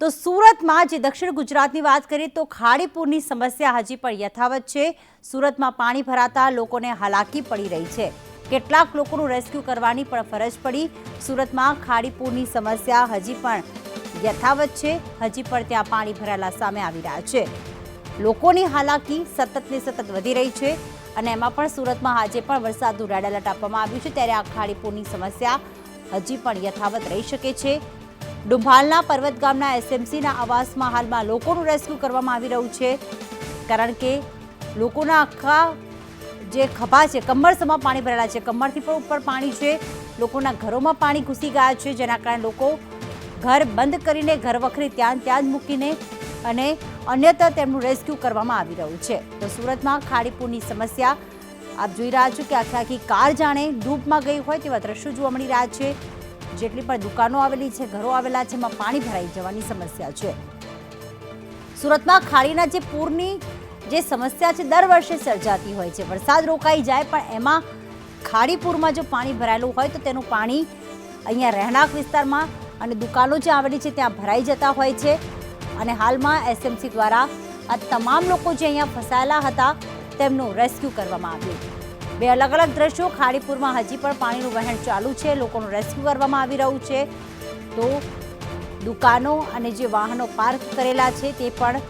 તો સુરતમાં જે દક્ષિણ ગુજરાતની વાત કરીએ તો ખાડીપુરની સમસ્યા હજી પણ યથાવત છે. સુરતમાં પાણી ભરાતા લોકોને હાલાકી પડી રહી છે. કેટલાક લોકોનું રેસ્ક્યુ કરવાની પણ ફરજ પડી. સુરતમાં ખાડીપુરની સમસ્યા હજી પણ યથાવત છે. હજી પણ ત્યાં પાણી ભરાયેલા સામે આવી રહ્યા છે. લોકોની હાલાકી સતત ને સતત વધી રહી છે અને એમાં પણ સુરતમાં આજે પણ વરસાદનું રેડ એલર્ટ આપવામાં આવ્યું છે. ત્યારે આ ખાડીપુરની સમસ્યા હજી પણ યથાવત રહી શકે છે. ડુંભાલના પર્વત ગામના એસએમસીના આવાસમાં હાલમાં લોકોનું રેસ્ક્યુ કરવામાં આવી રહ્યું છે. કારણ કે લોકોના આખા જે ખભા છે, કમરસમાં પાણી ભરેલા છે. કમરથી પણ ઉપર પાણી છે. લોકોના ઘરોમાં પાણી ઘૂસી ગયા છે, જેના કારણે લોકો ઘર બંધ કરીને ઘર વખરી ત્યાં ત્યાં જ મૂકીને અને અન્યત્ર તેમનું રેસ્ક્યુ કરવામાં આવી રહ્યું છે. તો સુરતમાં ખાડીપુરની સમસ્યા, આપ જોઈ રહ્યા છો કે આખી આખી કાર જાણે ડૂબમાં ગઈ હોય તેવા દ્રશ્યો જોવા મળી રહ્યા છે. જેટલી પણ દુકાનો આવેલી છે, ઘરો આવેલા છે, એમાં પાણી ભરાઈ જવાની સમસ્યા છે. સુરતમાં ખાડીના જે પૂરની જે સમસ્યા છે, દર વર્ષે સર્જાતી હોય છે. વરસાદ રોકાઈ જાય, પણ એમાં ખાડીપુરમાં જો પાણી ભરાયેલું હોય, તો તેનું પાણી અહીંયા રહેણાંક વિસ્તારમાં અને દુકાનો જે આવેલી છે, ત્યાં ભરાઈ જતા હોય છે. અને હાલમાં એસએમસી દ્વારા આ તમામ લોકો જે અહીંયા ફસાયેલા હતા, તેમનું રેસ્ક્યુ કરવામાં આવ્યું. બે અલગ અલગ દ્રશ્યો. ખાડીપુરમાં હજી પણ પાણીનું વહેણ ચાલુ છે. લોકોનું રેસ્ક્યુ કરવામાં આવી રહ્યું છે. તો દુકાનો અને જે વાહનો પાર્ક કરેલા છે તે પણ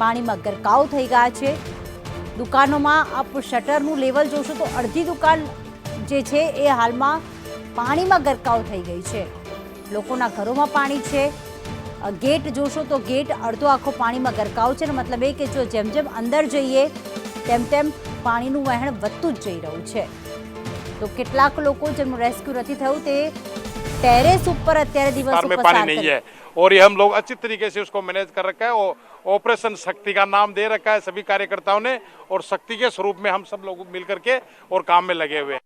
પાણીમાં ગરકાવ થઈ ગયા છે. દુકાનોમાં આપ શટરનું લેવલ જોશો તો અડધી દુકાન જે છે એ હાલમાં પાણીમાં ગરકાવ થઈ ગઈ છે. લોકોના ઘરોમાં પાણી છે. ગેટ જોશો તો ગેટ અડધો આખો પાણીમાં ગરકાવ છે. મતલબ એ કે જો જેમ જેમ અંદર જઈએ, તેમ તેમ પાણીનું વહેણ વધતું જ જઈ રહ્યું છે તો કેટલાક લોકો જેમનું રેસ્ક્યુ નથી થયું તે ટેરેસ ઉપર અત્યારે विस्तार દિવસો में પસાર पानी नहीं કરે है और ये हम लोग अच्छी तरीके से उसको मैनेज कर रखा है और ऑपरेशन शक्ति का नाम दे रखा है सभी कार्यकर्ताओं ने और शक्ति के स्वरूप में हम सब लोग मिल करके और काम में लगे हुए हैं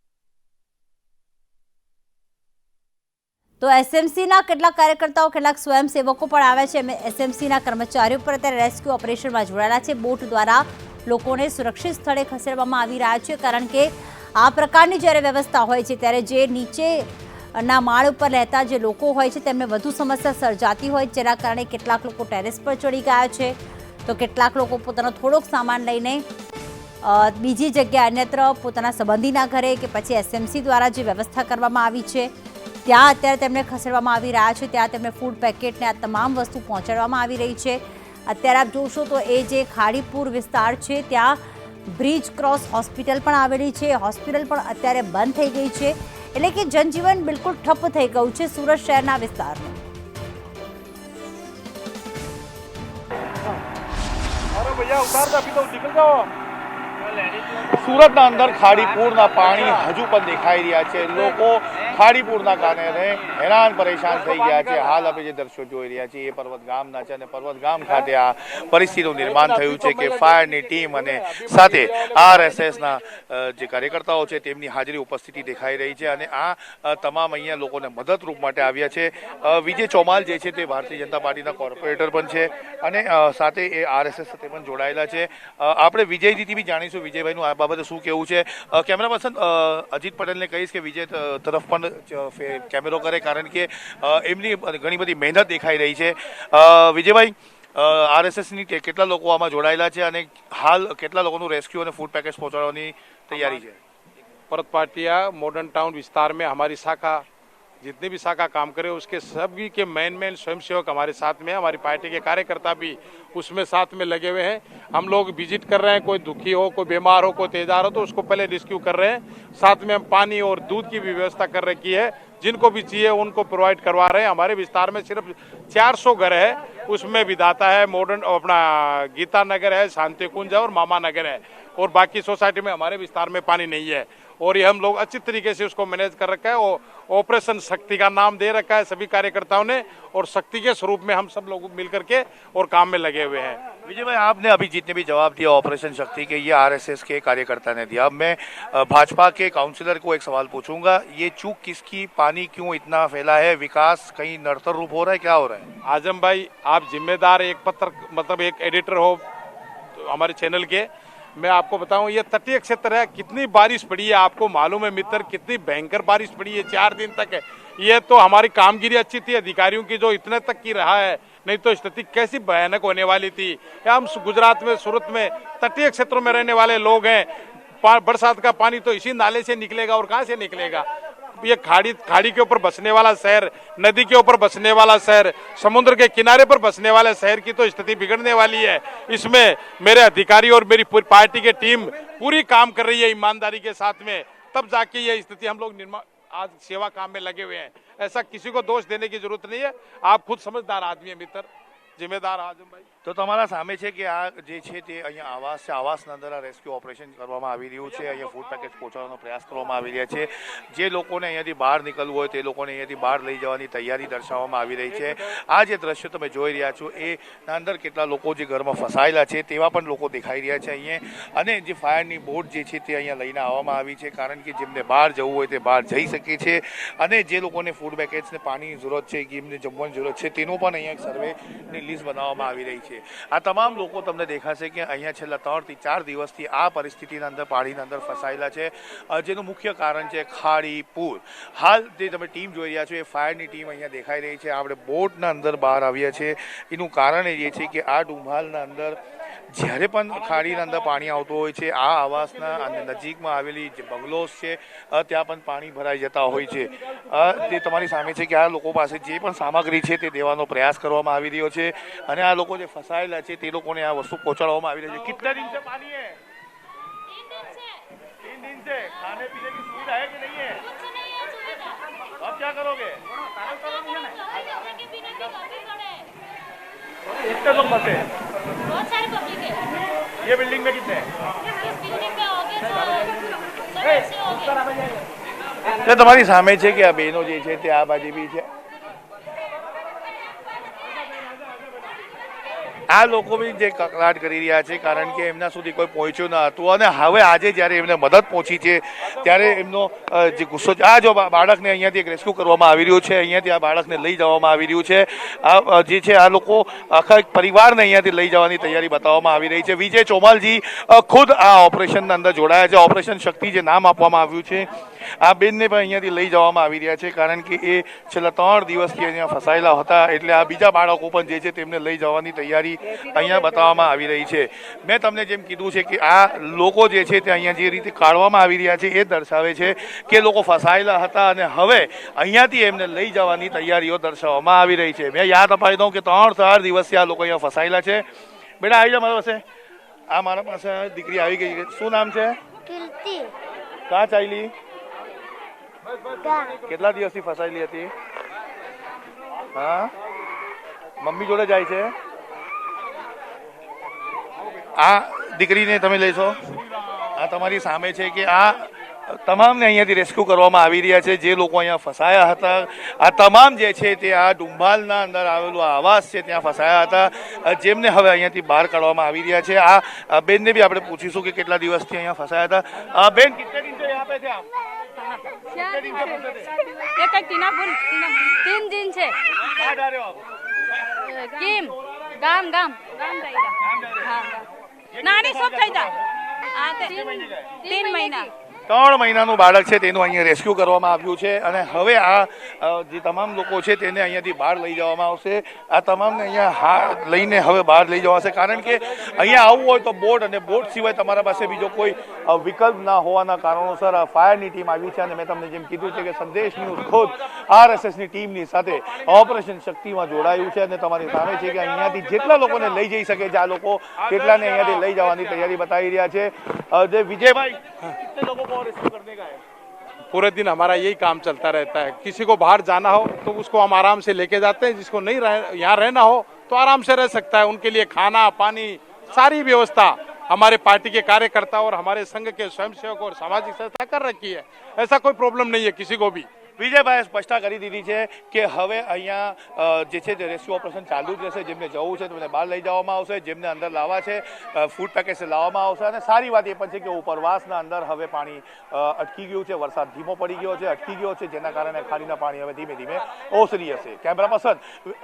તો એસએમસીના કેટલાક કાર્યકર્તાઓ, કેટલાક સ્વયંસેવકો પણ આવ્યા છે. એમ એસએમસીના કર્મચારીઓ પણ અત્યારે રેસ્ક્યુ ઓપરેશનમાં જોડાયેલા છે. બોટ દ્વારા લોકોને સુરક્ષિત સ્થળે ખસેડવામાં આવી રહ્યા છે. કારણ કે આ પ્રકારની જ્યારે વ્યવસ્થા હોય છે, ત્યારે જે નીચે ના માળ ઉપર રહેતા જે લોકો હોય છે, તેમને વધુ સમસ્યા સર્જાતી હોય, જેના કારણે કેટલાક લોકો ટેરેસ પર ચડી ગયા છે. તો કેટલાક લોકો પોતાનો થોડોક સામાન લઈને બીજી જગ્યાએ અન્યત્ર પોતાના સંબંધીના ઘરે કે પછી એસએમસી દ્વારા જે વ્યવસ્થા કરવામાં આવી છે. ત્યાં અત્યારે તેમને ખસેડવામાં આવી રહ્યા છે. ત્યાં તેમને ફૂડ પેકેટને આ તમામ વસ્તુ પહોંચાડવામાં આવી રહી છે. અત્યારે આપ જોશો તો એ જે ખાડીપુર વિસ્તાર છે, ત્યાં બ્રિજ ક્રોસ હોસ્પિટલ પણ આવેલી છે. હોસ્પિટલ પણ અત્યારે બંધ થઈ ગઈ છે. એટલે કે જનજીવન બિલકુલ ઠપ્પ થઈ ગયું છે સુરત શહેરના વિસ્તારનું સુરતના અંદર ખાડીપુરના પાણી હજુ પણ દેખાઈ રહ્યા છે. લોકો ખાડીપુરના કારણે હેરાન પરેશાન થઈ ગયા છે. હાલ અમે જે દ્રશ્યો જોઈ રહ્યા છીએ એ પર્વત ગામના છે અને પર્વત ગામ ખાતે આ પરિસ્થિતિનું નિર્માણ થયું છે કે ફાયરની ટીમ અને સાથે આરએસએસના જે કાર્યકર્તાઓ છે તેમની હાજરી ઉપસ્થિતિ દેખાઈ રહી છે અને આ તમામ અહીંયા લોકોને મદદરૂપ માટે આવ્યા છે. વિજય ચોમાલ જે છે તે ભારતીય જનતા પાર્ટીના કોર્પોરેટર પણ છે અને સાથે એ આરએસએસ સાથે પણ જોડાયેલા છે. આપણે વિજયજીથી બી જાણીશું વિજયભાઈનું આ બાબતે શું કેવું છે. કેમેરા પર્સન અજીત પટેલને કહીશ કે વિજય તરફ પણ ચ- ફે- કેમેરો કરે કારણ કે અ, એમની ઘણી બધી મહેનત દેખાઈ રહી છે અ, વિજયભાઈ આરએસએસની કેટલા લોકો આમાં જોડાયેલા છે અને હાલ કેટલા લોકોનું રેસ્ક્યુ અને ફૂડ પેકેજ પહોંચાડવાની તૈયારી છે परत पार्टिया मॉडर्न टाउन विस्तार में हमारी शाखा जितने भी शाखा काम करे उसके सभी के मेन मेन स्वयंसेवक हमारे साथ में हमारी पार्टी के कार्यकर्ता भी उसमें साथ में लगे हुए हैं। हम लोग विज़िट कर रहे हैं, कोई दुखी हो, कोई बीमार हो, कोई तेजार हो तो उसको पहले रेस्क्यू कर रहे हैं। साथ में हम पानी और दूध की भी व्यवस्था कर रखी है। जिनको भी चाहिए, उनको प्रोवाइड करवा रहे हैं। हमारे विस्तार में सिर्फ़ 400 घर है। उसमें विधाता है मॉडर्न अपना गीता नगर है शांति कुंज है और मामा नगर है। और बाकी सोसाइटी में हमारे विस्तार में पानी नहीं है। और ये हम लोग अच्छी तरीके से उसको मैनेज कर रखा है। ऑपरेशन शक्ति का नाम दे रखा है सभी कार्यकर्ताओं ने और शक्ति के स्वरूप में हम सब लोग मिल करके और काम में लगे हुए हैं। विजय भाई आपने अभी जितने भी जवाब दिया ऑपरेशन शक्ति के ये आरएसएस के कार्यकर्ता ने दिया। अब मैं भाजपा के काउंसिलर को एक सवाल पूछूँगा ये चूक किसकी पानी क्यों इतना फैला है विकास कहीं नड़तर रूप हो रहा है क्या हो रहा है? आज़म भाई आप जिम्मेदार एक पत्र मतलब एक एडिटर हो तो हमारे चैनल के मैं आपको बताऊँ, ये तटीय क्षेत्र है, कितनी बारिश पड़ी है आपको मालूम है मित्र? कितनी भयंकर बारिश पड़ी है, चार दिन तक है। ये तो हमारी कामगिरी अच्छी थी, अधिकारियों की जो इतने तक की रहा है, नहीं तो स्थिति कैसी भयानक होने वाली थी। हम गुजरात में, सूरत में तटीय क्षेत्रों में रहने वाले लोग हैं। बरसात का पानी तो इसी नाले से निकलेगा और कहाँ से निकलेगा? ये खाड़ी खाड़ी के ऊपर बसने वाला शहर, नदी के ऊपर बसने वाला शहर, समुद्र के किनारे पर बसने वाले शहर की तो स्थिति बिगड़ने वाली है। इसमें मेरे अधिकारी और मेरी पूरी पार्टी की टीम पूरी काम कर रही है ईमानदारी के साथ में। तब जाके ये स्थिति हम लोग निर्माण आज सेवा काम में लगे हुए हैं। ऐसा किसी को दोष देने की ज़रूरत नहीं है। आप खुद समझदार आदमी है, मित्र। जिम्मेदार आज़म भाई। તો તમારા સામે છે કે આ જે છે તે અહીંયા આવાસ છે, આવાસના અંદર આ રેસ્ક્યુ ઓપરેશન કરવામાં આવી રહ્યું છે, અહીંયા ફૂડ પેકેજ પહોંચાડવાનો પ્રયાસ કરવામાં આવી રહ્યા છે. જે લોકોને અહીંયાથી બહાર નીકળવું હોય તે લોકોને અહીંયાથી બહાર લઈ જવાની તૈયારી દર્શાવવામાં આવી રહી છે. આ જે દ્રશ્યો તમે જોઈ રહ્યા છો એ અંદર કેટલા લોકો જે ઘરમાં ફસાયેલા છે તેવા પણ લોકો દેખાઈ રહ્યા છે અહીંયા. અને જે ફાયરની બોટ જે છે તે અહીંયા લઈને આવવામાં આવી છે, કારણ કે જેમને બહાર જવું હોય તે બહાર જઈ શકે છે. અને જે લોકોને ફૂડ પેકેજને પાણીની જરૂરત છે કે જમવાની જરૂરત છે, તેનું પણ અહીંયા સર્વેની લિસ્ટ બનાવવામાં આવી રહી છે. આ તમામ લોકો તમને દેખાશે કે અહીંયા છેલ્લા ત્રણથી ચાર દિવસથી આ પરિસ્થિતિના અંદર, પાણીના અંદર ફસાયેલા છે. જેનું મુખ્ય કારણ છે ખાડી, પૂર. હાલ જે તમે ટીમ જોઈ રહ્યા છો, એ ફાયરની ટીમ અહીંયા દેખાઈ રહી છે. આપણે બોટના અંદર બહાર આવ્યા છે. એનું કારણ એ છે કે આ ડુંભાલના અંદર જ્યારે પણ ખાડીના અંદર પાણી આવતું હોય છે આ આવાસના અને નજીકમાં આવેલી જે બંગલોઝ છે અ, ત્યાં પણ પાણી ભરાઈ જતા હોય છે અ, તે તમારી સામે છે કે આ લોકો પાસે જે પણ સામગ્રી છે તે દેવાનો પ્રયાસ કરવામાં આવી રહ્યો છે અને આ લોકો જે ફસાયેલા છે તે લોકોને આ વસ્તુ પહોંચાડવામાં આવી રહી છે કિતને દિન સે પાણી હે तीन दिन से खाने पीने की सुविधा है कि नहीं है अब क्या करोगे कितने लोग बसे बहुत सारे पब्लिक है ये बिल्डिंग में कितने इस बिल्डिंग में हो गए तो सौ ऐसे हो गए તે તમારી સામે છે કે આ બહેનો જે છે તે આ બાજુ બી છે આ લોકો બી જે કકડાટ કરી રહ્યા છે, કારણ કે એમના સુધી કોઈ પહોંચ્યું ન હતું. અને હવે આજે જ્યારે એમને મદદ પહોંચી છે, ત્યારે એમનો જે ગુસ્સો આ જો બાળકને અહીંયાથી એક રેસ્ક્યુ કરવામાં આવી રહ્યું છે, અહીંયાથી આ બાળકને લઈ જવામાં આવી રહ્યું છે. આ જે છે, આ લોકો આખા એક પરિવારને અહીંયાથી લઈ જવાની તૈયારી બતાવવામાં આવી રહી છે. વિજય ચોમાલજી ખુદ આ ઓપરેશનના અંદર જોડાયા છે. ઓપરેશન શક્તિ જે નામ આપવામાં આવ્યું છે આ બેનને પણ અહીંયાથી લઈ જવામાં આવી રહ્યા છે કારણ કે એ છેલ્લા ત્રણ દિવસથી અહીંયા ફસાયેલા હતા એટલે આ બીજા બાળકો પણ જે છે તેમને લઈ જવાની તૈયારી અહીંયા બતાવવામાં આવી રહી છે. મેં તમને જેમ કીધું છે કે આ લોકો જે છે તે અહીંયા જે રીતે કાઢવામાં આવી રહ્યા છે એ દર્શાવે છે કે લોકો ફસાયેલા હતા અને હવે અહીંયાથી એમને લઈ જવાની તૈયારીઓ દર્શાવવામાં આવી રહી છે. મેં યાદ અપાવી દઉં કે ત્રણ ચાર દિવસથી આ લોકો અહીંયા ફસાયેલા છે. બેટા આવી જા મારા પાસે. આ મારા પાસે દીકરી આવી ગઈ છે. શું નામ છે? કીર્તિ. કાં ચાલી કેટલા દિવસથી ફસાયેલી હતી? હા? મમ્મી જોડે જાય છે? આ દીકરીને તમે લેશો? આ તમારી સામે છે કે આ તમામને અહીંયાથી રેસ્ક્યુ કરવામાં આવી રહ્યા છે, જે લોકો અહીંયા ફસાયા હતા. આ તમામ જે છે તે આ ડુંભાલના અંદર આવેલું આવાસ છે, ત્યાં ફસાયા હતા. જેમને હવે અહીંયાથી બહાર કાઢવામાં આવી રહ્યા છે. આ બેનને બી આપણે પૂછીશું કે કેટલા દિવસથી અહીંયા ફસાયા હતા. બેન, કેટલા દિન એક ટીના ફૂલ તીન દિન છે. કેમ? ગામ ગામ. ગામ હા નાની સોપ થઈ જા આ તીન મહિના. ત્રણ મહિનાનું બાળક છે, તેનું અહીંયા રેસ્ક્યુ કરવામાં આવ્યું છે અને હવે આ જે તમામ લોકો છે, તેને અહીંયાથી બહાર લઈ જવામાં આવશે. આ તમામને અહીંયા હા, લઈને હવે બહાર લઈ જવાશે. કારણ કે અહીંયા આવવું હોય તો બોટ અને બોટ સિવાય તમારા પાસે બીજો કોઈ વિકલ્પ ના હોવાના કારણોસર આ ફાયરની ટીમ આવી છે અને મેં તમને જેમ કીધું છે કે સંદેશ ન્યૂઝ ખોદ આરએસએસની ટીમની સાથે ઓપરેશન શક્તિમાં જોડાયું છે અને તમારી સામે છે કે અહીંયાથી જેટલા લોકોને લઈ જઈ શકે છે, આ લોકો તેટલાને અહીંયાથી લઈ જવાની તૈયારી બતાવી રહ્યા છે. और विजय भाई कितने लोगों को और करने का है? पूरे दिन हमारा यही काम चलता रहता है। किसी को बाहर जाना हो तो उसको हम आराम से लेके जाते हैं। जिसको नहीं रह, यहाँ रहना हो तो आराम से रह सकता है। उनके लिए खाना पानी सारी व्यवस्था हमारे पार्टी के कार्यकर्ता और हमारे संघ के स्वयंसेवक और सामाजिक संस्था कर रखी है। ऐसा कोई प्रॉब्लम नहीं है किसी को भी। વિજયભાઈએ સ્પષ્ટતા કરી દીધી છે કે હવે અહીંયા જે છે તે રેસ્ક્યુ ઓપરેશન ચાલુ જ રહેશે, જેમને જવું છે તેમને બહાર લઈ જવામાં આવશે, જેમને અંદર લાવવા છે ફૂડ પેકેજ લાવવામાં આવશે. અને સારી વાત એ પણ છે કે ઉપરવાસના અંદર હવે પાણી અટકી ગયું છે, વરસાદ ધીમો પડી ગયો છે, અટકી ગયો છે, જેના કારણે ખાડીના પાણી હવે ધીમે ધીમે ઓસરી હશે કેમેરા પર્સન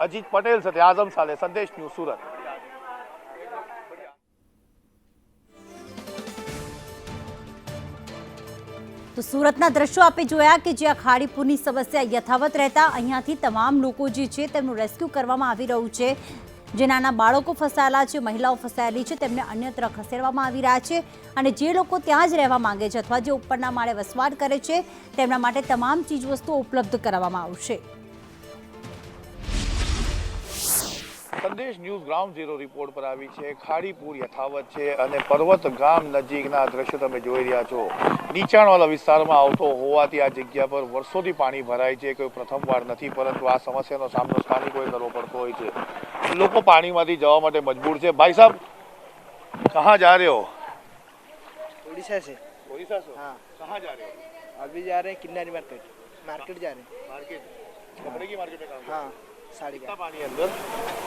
અજીત પટેલ સાથે આઝમ સાલે, સંદેશ ન્યૂઝ સુરત. તો સુરતના દ્રશ્યો આપે જોયા કે જ્યાં આ ખાડીપુરની સમસ્યા યથાવત રહેતા અહીંયાથી તમામ લોકો જે છે તેમનું રેસ્ક્યુ કરવામાં આવી રહ્યું છે. જે નાના બાળકો ફસાયેલા છે, મહિલાઓ ફસાયેલી છે, તેમને અન્યત્ર ખસેડવામાં આવી રહ્યા છે અને જે લોકો ત્યાં જ રહેવા માંગે છે અથવા જે ઉપરના માળે વસવાટ કરે છે, તેમના માટે તમામ ચીજવસ્તુઓ ઉપલબ્ધ કરાવવામાં આવશે. સંદેશ ન્યૂઝ ગ્રાઉન્ડ ઝીરો રિપોર્ટ પર આવી છે. ખાડીપુર યથાવત છે અને પર્વત ગામ નજીકના દ્રશ્યો તમે જોઈ રહ્યા છો. નીચાણવાળા વિસ્તારમાં આવતો હોવાથી આ જગ્યા પર વર્ષોથી પાણી ભરાય છે. કોઈ પ્રથમવાર નથી પરંતુ આ સમસ્યાનો સામનો સ્થાનિકોએ કરવો પડતો હોય છે. લોકો પાણીમાંથી જવા માટે મજબૂર છે. ભાઈ સાહેબ કહાં જા રહ્યો ઓડિશા સે ઓડિશા સે હા. કહાં જા રહે हो अभी जा रहे हैं किन्नारी मार्केट मार्केट जा रहे हैं मार्केट कपड़े की मार्केट साड़ी कितना पानी है अंदर?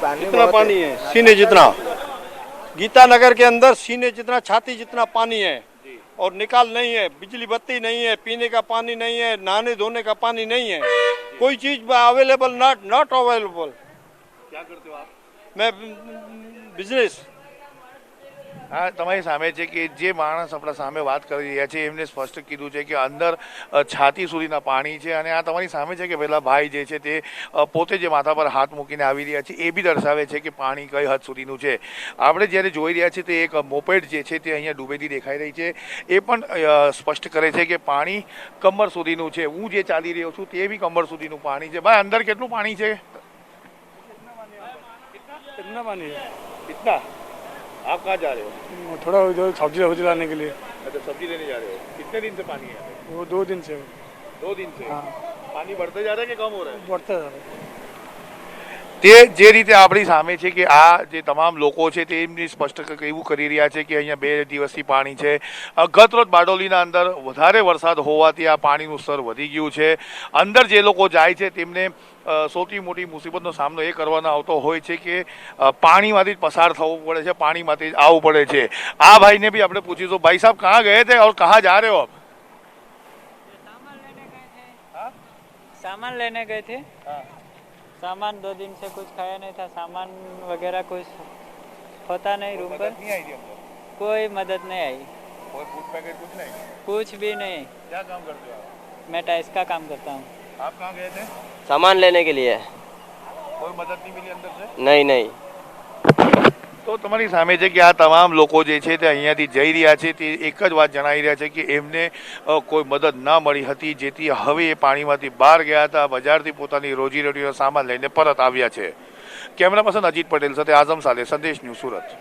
पानी कितना पानी है। सीने जितना। गीता नगर के अंदर सीने जितना छाती जितना पानी है और निकाल नहीं है बिजली बत्ती नहीं है पीने का पानी नहीं है नहाने धोने का पानी नहीं है कोई चीज़ अवेलेबल नॉट नॉट अवेलेबल क्या करते हो आप? मैं बिज़नेस। હા, તમારી સામે છે કે જે માણસ આપણા સામે વાત કરી રહ્યા છે, એમને સ્પષ્ટ કીધું છે કે અંદર છાતી સુધીના પાણી છે અને આ તમારી સામે છે કે પેલા ભાઈ જે છે તે પોતે જે માથા પર હાથ મૂકીને આવી રહ્યા છે, એ બી દર્શાવે છે કે પાણી કઈ હદ સુધીનું છે. આપણે જ્યારે જોઈ રહ્યા છીએ તે એક મોપેડ જે છે તે અહીંયા ડૂબેલી દેખાઈ રહી છે. એ પણ સ્પષ્ટ કરે છે કે પાણી કમર સુધીનું છે. હું જે ચાલી રહ્યો છું તે બી કમર સુધીનું પાણી છે. ભાઈ, અંદર કેટલું પાણી છે? કેટલા પાણી કેટલા? आप कहाँ जा रहे हो थोड़ा इधर सब्जी सब्जी लाने के लिए अच्छा सब्जी लेने जा रहे हो कितने दिन से पानी है वो दो दिन से दो दिन से हाँ पानी बढ़ते जा रहा है कि कम हो रहा है बढ़ता जा रहा है તે જે રીતે આપણી સામે છે કે આ જે તમામ લોકો છે તે એમની સ્પષ્ટ એવું કરી રહ્યા છે કે અહીંયા બે દિવસથી પાણી છે. ગત રોજ બારડોલીના અંદર વધારે વરસાદ હોવાથી આ પાણીનું સ્તર વધી ગયું છે. અંદર જે લોકો જાય છે તેમને સૌથી મોટી મુસીબતનો સામનો એ કરવાનો આવતો હોય છે કે પાણીમાંથી જ પસાર થવું પડે છે પાણીમાંથી જ આવવું પડે છે. આ ભાઈને બી આપણે પૂછીશું ભાઈ સાહેબ કહાં ગયે થે ઓર કહા જા રહે હો આપ? સામાન લેને ગયે થે હા. सामान दो दिन से कुछ खाया नहीं था सामान वगैरह कुछ होता नहीं रूम पर। नहीं आई थी कोई मदद नहीं आई। कोई फ़ूड पैकेट कुछ नहीं? कुछ भी नहीं। क्या काम करते हो आप? मैं टाइस का काम करता हूँ। आप कहाँ गए थे? सामान लेने के लिए। कोई मदद नहीं मिली अंदर से? नहीं नहीं। તો તમારી સામે છે કે આ તમામ લોકો જે છે તે અહીંયાથી જઈ રહ્યા છે, તે એક જ વાત જણાવી રહ્યા છે કે એમને કોઈ મદદ ન મળી હતી, જેથી હવે એ પાણીમાંથી બહાર ગયા હતા, બજારથી પોતાની રોજીરોટીનો સામાન લઈને પરત આવ્યા છે. કેમેરા પર્સન અજીત પટેલ સાથે આઝમ સાલે સંદેશ ન્યૂઝ સુરત.